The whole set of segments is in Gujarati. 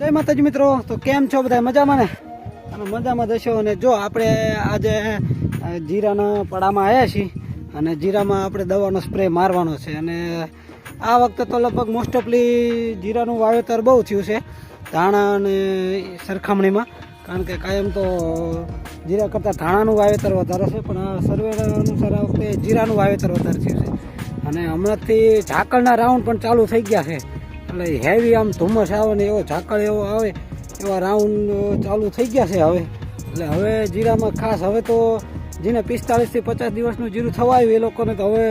જય માતાજી મિત્રો, તો કેમ છો બધા? મજામાં ને? અને મજામાં જશો અને જો, આપણે આજે જીરાના પડામાં આવ્યા છીએ અને જીરામાં આપણે દવાનો સ્પ્રે મારવાનો છે. અને આ વખતે તો લગભગ મોસ્ટ ઓફલી જીરાનું વાવેતર બહુ થયું છે, ધાણા અને સરખામણીમાં. કારણ કે કાયમ તો જીરા કરતાં ધાણાનું વાવેતર વધારે છે, પણ આ સર્વે અનુસાર આ વખતે જીરાનું વાવેતર વધારે થયું છે. અને હમણાંથી ઝાકળના રાઉન્ડ પણ ચાલુ થઈ ગયા છે. એટલે હેવી આમ ધુમ્મસ આવે ને એવો ઝાકળ એવો આવે, એવા રાઉન્ડ ચાલુ થઈ ગયા છે હવે. એટલે હવે જીરામાં ખાસ હવે તો જેને પિસ્તાળીસથી પચાસ દિવસનું જીરું થવાયું, એ લોકોને તો હવે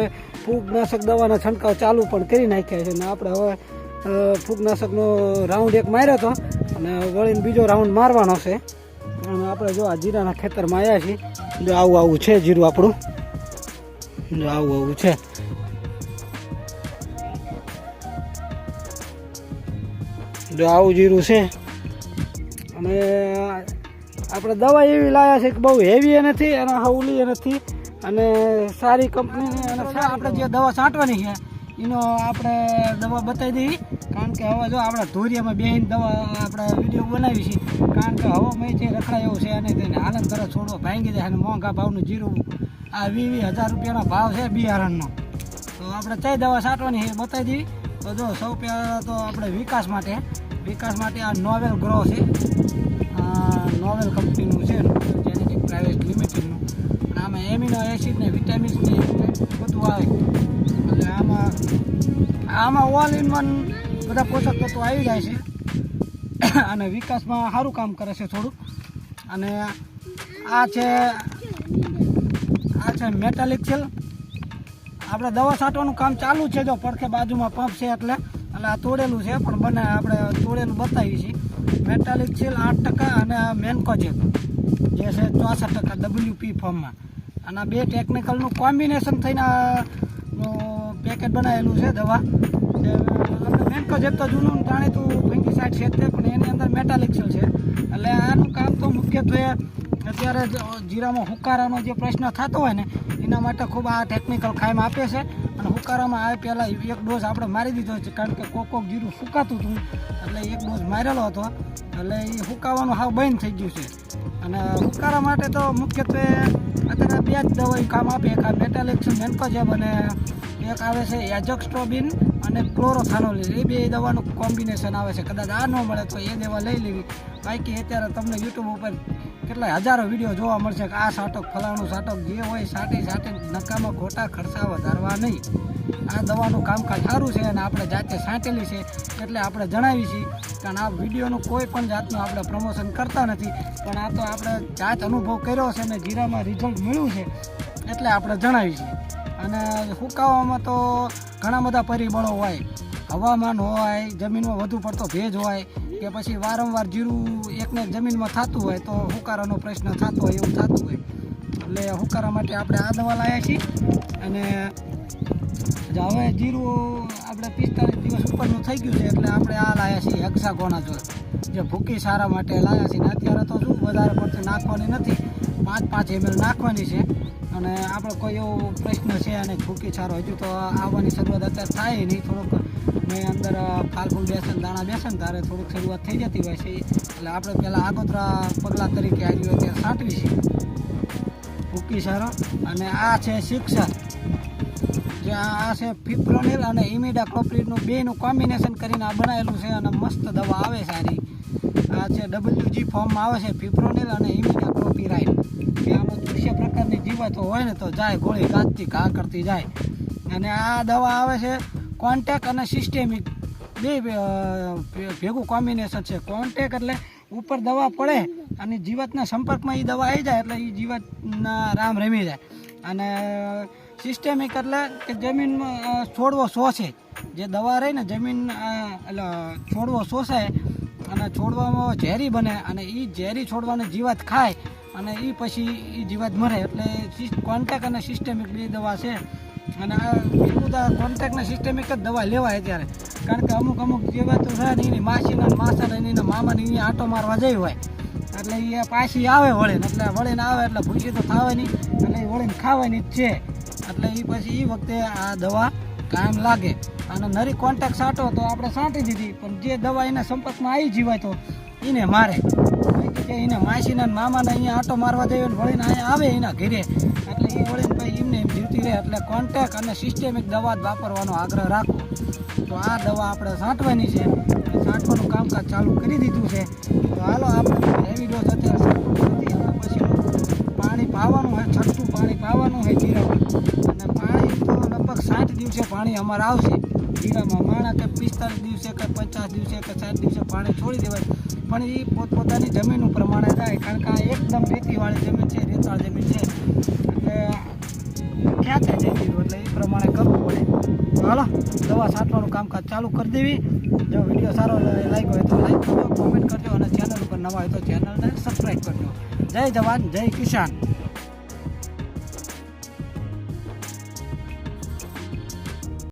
ફૂગનાશક દવાના છંટકાવ ચાલુ પણ કરી નાખ્યા છે. અને આપણે હવે ફૂગનાશકનો રાઉન્ડ એક માર્યો હતો, અને વળીને બીજો રાઉન્ડ મારવાનો છે. અને આપણે જો આ જીરાના ખેતરમાં આવ્યા છીએ. જો આવું આવું છે જીરું આપણું. જો આવું આવું છે. જો આવું જીરું છે. અને આપણે દવા એવી લાયા છે કે બહુ હેવી નથી અને હવલી નથી. અને સારી કંપનીની અને આપણે જે દવા છાંટવાની છે, એનો આપણે દવા બતાવી દેવી કારણ કે હવે જો આપણે ધોરિયામાં બેહીને દવા આપણે વીડિયો બનાવી છે કારણ કે હવે મેં જે એવું છે અને તેને હાલત તરત છોડવો ભાંગી જાય અને મોંઘા ભાવનું જીરું આ વીસ વીસ હજાર રૂપિયાનો ભાવ છે બિયારણનો તો આપણે કઈ દવા છાંટવાની છે, બતાવી દેવી તો જો સૌ પહેલાં તો આપણે વિકાસ માટે વિકાસ માટે આ નોવેલ ગ્રો છે. નોવેલ કંપનીનું છે જેનેટિક પ્રાઇવેટ લિમિટેડનું અને આમાં એમિનો એસિડ ને વિટામિન્સ ને બધું આવે. એટલે આમાં આમાં ઓલ ઇન વન બધા પોષક તત્વો આવી જાય છે. અને વિકાસમાં સારું કામ કરે છે થોડુંક. અને આ છે આ છે મેટાલિક સેલ આપણે દવા છાંટવાનું કામ ચાલુ છે જો પડખે બાજુમાં પંપ છે એટલે. એટલે આ તોડેલું છે, પણ બને આપણે તોડેલું બતાવીએ છીએ મેટાલિક છે આઠ ટકા અને મેનકોજેક જે છે ચોસઠ ટકા ડબલ્યુપી ફોર્મમાં અને બે ટેકનિકલનું કોમ્બિનેશન થઈને પેકેટ બનાવેલું છે, દવા. મેનકોજેક તો જૂનું જાણીતું ફંગીસાઇડ છે તે, પણ એની અંદર મેટાલિક્સલ છે. એટલે આનું કામ તો મુખ્યત્વે અત્યારે જીરામાં હુકારાનો જે પ્રશ્ન થતો હોય ને, એના માટે ખૂબ આ ટેકનિકલ ખાઈમ આપે છે. અને હુકારામાં આવે પહેલાં એક ડોઝ આપણે મારી દીધો છે, કારણ કે કોક કોક જીરું ફૂકાતું હતું, એટલે એક ડોઝ મારેલો હતો. એટલે એ હુકાવાનું હાવ બંધ થઈ ગયું છે. અને હુકારા માટે તો મુખ્યત્વે અત્યારે બે જ દવાઈ કામ આપે. એક આ મેટાલિક્સ મેન્કોજેબ અને એક આવે છે એજોક્સ્ટ્રોબિન અને ક્લોરોથાનોલિન એ બે દવાનું કોમ્બિનેશન આવે છે. કદાચ આ ન મળે તો એ દવા લઈ લેવી. બાકી અત્યારે તમને યુટ્યુબ ઉપર કેટલા હજારો વીડિયો જોવા મળશે કે આ સાટક ફલાણું સાટક જે હોય સાટી સાટી નકામાં ખોટા ખર્ચા વધારવા નહીં. આ દવાનું કામકાજ સારું છે અને આપણે જાતે સાંટેલી છે એટલે આપણે જણાવી છીએ. કારણ આ વિડીયોનું કોઈ પણ જાતનું આપણે પ્રમોશન કરતા નથી. પણ આ તો આપણે જાત અનુભવ કર્યો છે અને જીરામાં રિઝલ્ટ મળ્યું છે એટલે આપણે જણાવી છીએ. અને સુકાવામાં તો ઘણા બધા પરિબળો હોય. હવામાન હોય, જમીનમાં વધુ પડતો ભેજ હોય કે પછી વારંવાર જીરું એકને એક જમીનમાં થતું હોય તો હુકારાનો પ્રશ્ન થતો હોય એવું થતું હોય. એટલે હુકારા માટે આપણે આ દવા લાવ્યા છીએ. અને જે હવે જીરું આપણે પિસ્તાળીસ દિવસ ઉપરનું થઈ ગયું છે એટલે આપણે આ લાવ્યા છીએ હેક્સાગોનાઝોલ જે ભૂકી સારા માટે લાવ્યા છીએ. અત્યારે તો શું, વધારે પડતી નાખવાની નથી. પાંચ પાંચ એમએલ નાખવાની છે. અને આપણો કોઈ એવો પ્રશ્ન છે અને ભૂકી સારો હજુ તો આવવાની શરૂઆત અત્યારે થાય નહીં. થોડુંક મેં અંદર ફાલ બેસે દાણા બેસે ને ત્યારે થોડુંક શરૂઆત થઈ જતી હોય છે. એટલે આપણે પહેલાં આગોતરા પગલાં તરીકે આવ્યું અત્યારે સાંટવી છે. ભૂકી સારો અને આ છે શિક્ષા જે આ આ છે ફિપ્રોનિલ અને ઇમિડા ક્લોપ્રિડનું બેનું કોમ્બિનેશન કરીને આ બનાવેલું છે અને મસ્ત દવા આવે સારી આ છે ડબલ્યુજી ફોર્મમાં આવે છે ફિપ્રોનિલ અને ઇમિડા હોય ને તો જાય, ગોળી કાચતી ઘા કરતી જાય. અને આ દવા આવે છે કોન્ટેક અને સિસ્ટેમિક બે ભેગું કોમ્બિનેશન છે. કોન્ટેક એટલે ઉપર દવા પડે અને જીવાતના સંપર્કમાં એ દવા આવી જાય એટલે એ જીવાતના રામ રમી જાય. અને સિસ્ટેમિક એટલે કે જમીનમાં છોડવો શોષે. જે દવા રહી ને જમીન એટલે છોડવો શોષાય અને છોડવામાં ઝેરી બને અને એ ઝેરી છોડવાને જીવાત ખાય. અને એ પછી એ જીવાત મરે એટલે કોન્ટેક અને સિસ્ટેમિક બે દવા છે. અને આ બીજું તો કોન્ટેક્ટ સિસ્ટેમિક જ દવા લેવાય અત્યારે. કારણ કે અમુક અમુક જીવાતો છે ને એની માસીના માસાને એના મામાને એની આંટો મારવા જઈ હોય. એટલે એ પાછી આવે વળીને, એટલે વળીને આવે એટલે ભૂસી તો થાવાની એટલે એ વળીને ખાવાની જ છે. એટલે એ પછી એ વખતે આ દવા કાયમ લાગે. અને નરી કોન્ટેક્ટ સાંટો તો આપણે સાંટી દીધી, પણ જે દવા એના સંપર્કમાં આવી જીવાય તો એને મારે. કે એને માસીના મામાને અહીંયા આટો મારવા જઈએ ને વળીને અહીંયા આવે એના ઘરે. એટલે એ વળીને ભાઈ એમને એમ જીવતી રહે. એટલે કોન્ટેક્ટ અને સિસ્ટેમિક દવા જ વાપરવાનો આગ્રહ રાખો. તો આ દવા આપણે છાંટવાની છે. છાંટવાનું કામકાજ ચાલુ કરી દીધું છે. તો હાલો આપણે હેવી ડોઝ અત્યારે પછી પાણી પાવાનું હોય છઠ્ઠું પાણી પાવાનું હોય જીરામાં અને લગભગ સાઠ દિવસે પાણી અમારે આવશે. જીરામાં માણા કે પિસ્તાલીસ દિવસે કે પચાસ દિવસે કે સાઠ દિવસે પાણી છોડી દેવાય. પણ એ પોતપોતાની જમીન પ્રમાણે થાય કારણ કે આ એકદમ રેતીવાળી જમીન છે, રેતાળ જમીન છે. એટલે ક્યાં થાય જઈ એટલે એ પ્રમાણે કરવું પડે. હાલો, દવા છાંટવાનું કામકાજ ચાલુ કરી દેવી. જો વીડિયો સારો લાગ્યો હોય તો લાઈક કરજો કોમેન્ટ કરજો અને ચેનલ ઉપર નવા હોય તો ચેનલને સબસ્ક્રાઈબ કરજો. જય જવાન, જય કિસાન.